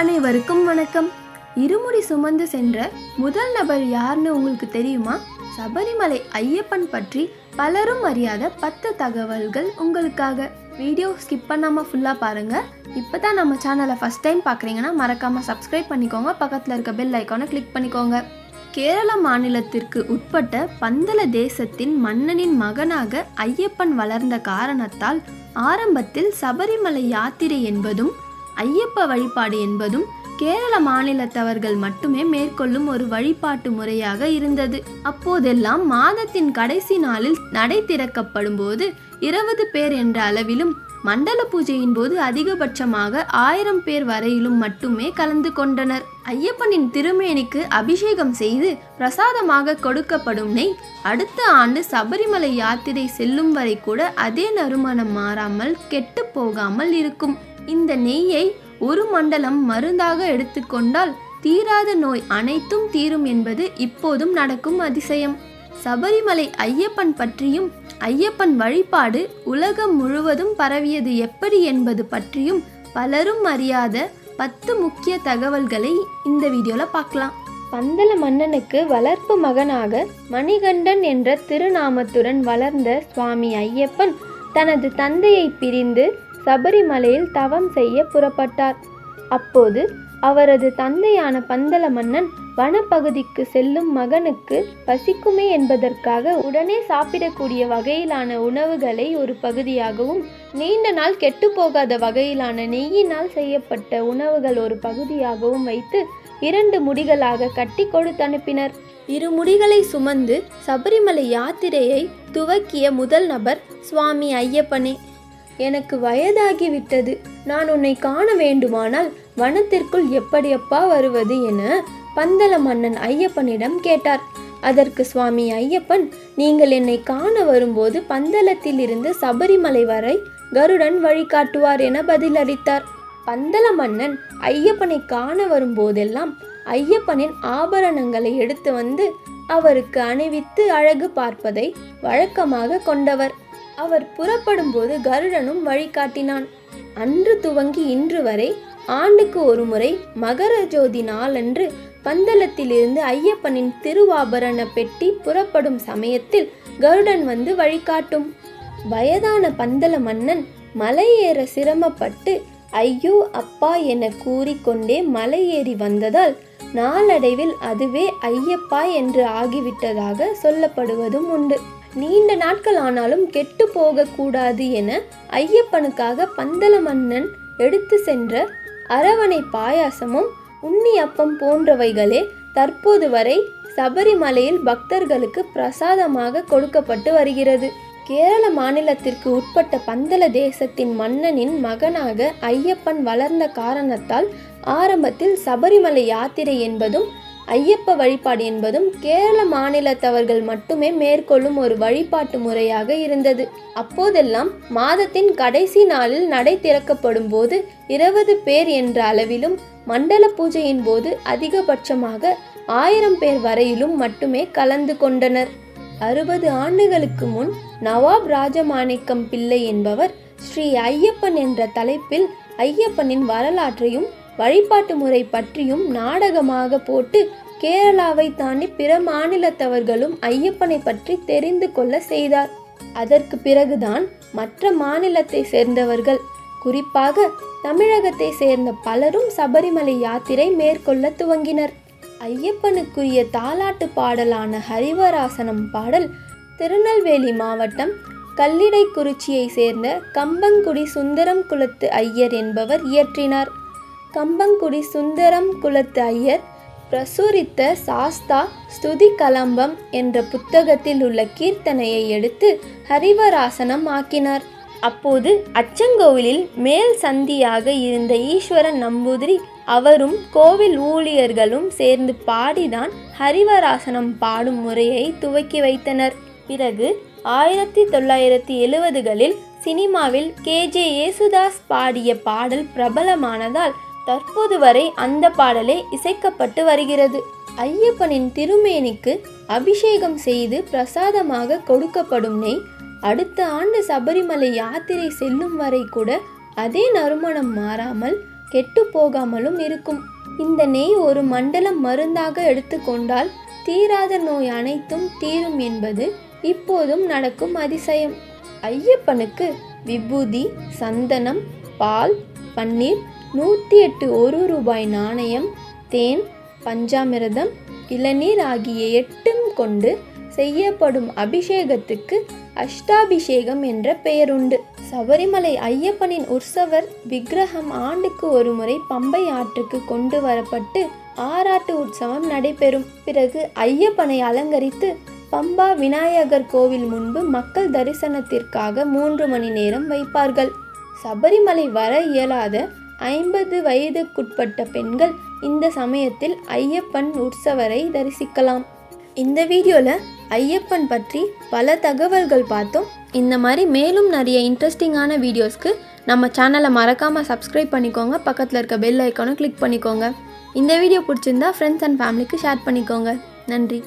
அனைவருக்கும் வணக்கம். இருமுடி சுமந்து சென்ற முதல் நபர் யாருன்னு உங்களுக்கு தெரியுமா? சபரிமலை ஐயப்பன் பற்றி பலரும் அறியாத பத்து தகவல்கள் உங்களுக்காக. வீடியோ ஸ்கிப் பண்ணாமல் ஃபுல்லாக பாருங்கள் இப்போ தான் நம்ம சேனலை ஃபஸ்ட் டைம் பார்க்குறீங்கன்னா மறக்காமல் சப்ஸ்கிரைப் பண்ணிக்கோங்க. பக்கத்தில் இருக்க பெல் ஐக்கானை கிளிக் பண்ணிக்கோங்க. கேரள மாநிலத்திற்கு உட்பட்ட பந்தல தேசத்தின் மன்னனின் மகனாக ஐயப்பன் வளர்ந்த காரணத்தால் ஆரம்பத்தில் சபரிமலை யாத்திரை என்பதும் ஐயப்ப வழிபாடு என்பதும் கேரள மாநிலத்தவர்கள் மட்டுமே மேற்கொள்ளும் ஒரு வழிபாட்டு முறையாக இருந்தது. அப்போதெல்லாம் மாதத்தின் கடைசி நாளில் நடை திறக்கப்படும் போது இருபது பேர் என்ற அளவிலும் மண்டல பூஜையின் போது அதிகபட்சமாக ஆயிரம் பேர் வரையிலும் மட்டுமே கலந்து கொண்டனர். ஐயப்பனின் திருமேனிக்கு அபிஷேகம் செய்து பிரசாதமாக கொடுக்கப்படும் நெய் அடுத்த ஆண்டு சபரிமலை யாத்திரை செல்லும் வரை கூட அதே நறுமணம் மாறாமல் கெட்டு போகாமல் இருக்கும். இந்த நெய்யை ஒரு மண்டலம் மருந்தாக எடுத்துக்கொண்டால் தீராத நோய் அனைத்தும் தீரும் என்பது இப்போதும் நடக்கும் அதிசயம். சபரிமலை ஐயப்பன் பற்றியும் ஐயப்பன் வழிபாடு உலகம் முழுவதும் பரவியது எப்படி என்பது பற்றியும் பலரும் அறியாத பத்து முக்கிய தகவல்களை இந்த வீடியோவில் பார்க்கலாம். பந்தல மன்னனுக்கு வளர்ப்பு மகனாக மணிகண்டன் என்ற திருநாமத்துடன் வளர்ந்த சுவாமி ஐயப்பன் தனது தந்தையை பிரிந்து சபரிமலையில் தவம் செய்ய புறப்பட்டார். அப்போது அவரது தந்தையான பந்தல மன்னன் வனப்பகுதிக்கு செல்லும் மகனுக்கு பசிக்குமே என்பதற்காக உடனே சாப்பிடக்கூடிய வகையிலான உணவுகளை ஒரு பகுதியாகவும் நீண்ட நாள் கெட்டுப்போகாத வகையிலான நெய்யினால் செய்யப்பட்ட உணவுகள் ஒரு பகுதியாகவும் வைத்து இரண்டு முடிகளாக கட்டி கொடுத்தனுப்பினர் இரு முடிகளை சுமந்து சபரிமலை யாத்திரையை துவக்கிய முதல் நபர் சுவாமி ஐயப்பனே. எனக்கு வயதாகிவிட்டது. நான் உன்னை காண வேண்டுமானால் வனத்திற்குள் எப்படியப்பா வருவது என பந்தல மன்னன் ஐயப்பனிடம் கேட்டார். அதற்கு சுவாமி ஐயப்பன் நீங்கள் என்னை காண வரும்போது பந்தலத்தில் இருந்து சபரிமலை வரை கருடன் வழிகாட்டுவார் என பதிலளித்தார். பந்தல மன்னன் ஐயப்பனை காண வரும்போதெல்லாம் ஐயப்பனின் ஆபரணங்களை எடுத்து வந்து அவருக்கு அணிவித்து அழகு பார்ப்பதை வழக்கமாக கொண்டவர். அவர் புறப்படும்போது கருடனும் வழிகாட்டினான். அன்று துவங்கி இன்று வரை ஆண்டுக்கு ஒருமுறை மகர ஜோதி நாளன்று பந்தலத்திலிருந்து ஐயப்பனின் திருவாபரண பெட்டி புறப்படும் சமயத்தில் கருடன் வந்து வழிகாட்டும். வயதான பந்தல மன்னன் மலையேற சிரமப்பட்டு ஐயோ அப்பா என கூறிக்கொண்டே மலையேறி வந்ததால் நாளடைவில் அதுவே ஐயப்பா என்று ஆகிவிட்டதாக சொல்லப்படுவதும் உண்டு. நீண்ட நாட்கள் ஆனாலும் கெட்டு போகக்கூடாது என ஐயப்பனுக்காக பந்தல மன்னன் எடுத்து சென்ற அரவணை பாயாசமும் உண்ணி அப்பம் போன்றவைகளே தற்போது வரை சபரிமலையில் பக்தர்களுக்கு பிரசாதமாக கொடுக்கப்பட்டு வருகிறது. கேரள மாநிலத்திற்கு உட்பட்ட பந்தல தேசத்தின் மன்னனின் மகனாக ஐயப்பன் வளர்ந்த காரணத்தால் ஆரம்பத்தில் சபரிமலை யாத்திரை என்பதும் ஐயப்ப வழிபாடு என்பதும் கேரள மாநிலத்தவர்கள் மட்டுமே மேற்கொள்ளும் ஒரு வழிபாட்டு முறையாக இருந்தது. அப்போதெல்லாம் மாதத்தின் கடைசி நாளில் நடை திறக்கப்படும் போது இருபது பேர் என்ற அளவிலும் மண்டல பூஜையின் போது அதிகபட்சமாக ஆயிரம் பேர் வரையிலும் மட்டுமே கலந்து கொண்டனர். அறுபது ஆண்டுகளுக்கு முன் நவாப் ராஜமாணிக்கம் பிள்ளை என்பவர் ஸ்ரீ ஐயப்பன் என்ற தலைப்பில் ஐயப்பனின் வரலாற்றையும் வழிபாட்டு முறை பற்றியும் நாடகமாக போட்டு கேரளாவை தாண்டி பிற மாநிலத்தவர்களும் ஐயப்பனை பற்றி தெரிந்து கொள்ள செய்தார். அதற்கு பிறகுதான் மற்ற மாநிலத்தை சேர்ந்தவர்கள் குறிப்பாக தமிழகத்தை சேர்ந்த பலரும் சபரிமலை யாத்திரை மேற்கொள்ள துவங்கினர். ஐயப்பனுக்குரிய தாலாட்டு பாடலான ஹரிவராசனம் பாடல் திருநெல்வேலி மாவட்டம் கல்லிடைக்குறிச்சியை சேர்ந்த கம்பங்குடி சுந்தரம் குலத்து ஐயர் என்பவர் இயற்றினார். கம்பங்குடி சுந்தரம் குலத்து ஐயர் பிரசுரித்த சாஸ்தா ஸ்துதி கலம்பம் என்ற புத்தகத்தில் உள்ள கீர்த்தனையை எடுத்து ஹரிவராசனம் ஆக்கினார். அப்போது அச்சங்கோவிலில் மேல் சந்தியாக இருந்த ஈஸ்வரன் நம்பூதிரி அவரும் கோவில் ஊழியர்களும் சேர்ந்து பாடிதான் ஹரிவராசனம் பாடும் முறையை துவக்கி வைத்தனர். பிறகு ஆயிரத்தி தொள்ளாயிரத்தி எழுவதுகளில் சினிமாவில் கே. ஜே. யேசுதாஸ் பாடிய பாடல் பிரபலமானதால் தற்போது வரை அந்த பாடலே இசைக்கப்பட்டு வருகிறது. ஐயப்பனின் திருமேனிக்கு அபிஷேகம் செய்து பிரசாதமாக கொடுக்கப்படும் நெய் அடுத்த ஆண்டு சபரிமலை யாத்திரை செல்லும் வரை கூட அதே நறுமணம் மாறாமல் கெட்டு போகாமலும் இருக்கும். இந்த நெய் ஒரு மண்டலம் மருந்தாக எடுத்துக்கொண்டால் தீராத நோய் அனைத்தும் தீரும் என்பது இப்போதும் நடக்கும் அதிசயம். ஐயப்பனுக்கு விபூதி சந்தனம் பால் பன்னீர் நூற்றி எட்டு ஒரு ரூபாய் நாணயம் தேன் பஞ்சாமிரதம் இளநீர் ஆகிய எட்டும் கொண்டு செய்யப்படும் அபிஷேகத்துக்கு அஷ்டாபிஷேகம் என்ற பெயருண்டு. சபரிமலை ஐயப்பனின் உற்சவர் விக்கிரகம் ஆண்டுக்கு ஒருமுறை பம்பை ஆற்றுக்கு கொண்டு வரப்பட்டு ஆராட்டு உற்சவம் நடைபெறும். பிறகு ஐயப்பனை அலங்கரித்து பம்பா விநாயகர் கோவில் முன்பு மக்கள் தரிசனத்திற்காக மூன்று மணி நேரம் வைப்பார்கள். சபரிமலை வர இயலாத ஐம்பது வயதுக்குட்பட்ட பெண்கள் இந்த சமயத்தில் ஐயப்பன் உற்சவரை தரிசிக்கலாம். இந்த வீடியோவில் ஐயப்பன் பற்றி பல தகவல்கள் பார்த்தோம். இந்த மாதிரி மேலும் நிறைய இன்ட்ரெஸ்டிங்கான வீடியோஸ்க்கு நம்ம சேனலை மறக்காமல் சப்ஸ்கிரைப் பண்ணிக்கோங்க. பக்கத்தில் இருக்க பெல் ஐக்கானும் கிளிக் பண்ணிக்கோங்க. இந்த வீடியோ பிடிச்சிருந்தா ஃப்ரெண்ட்ஸ் அண்ட் ஃபேமிலிக்கு ஷேர் பண்ணிக்கோங்க. நன்றி.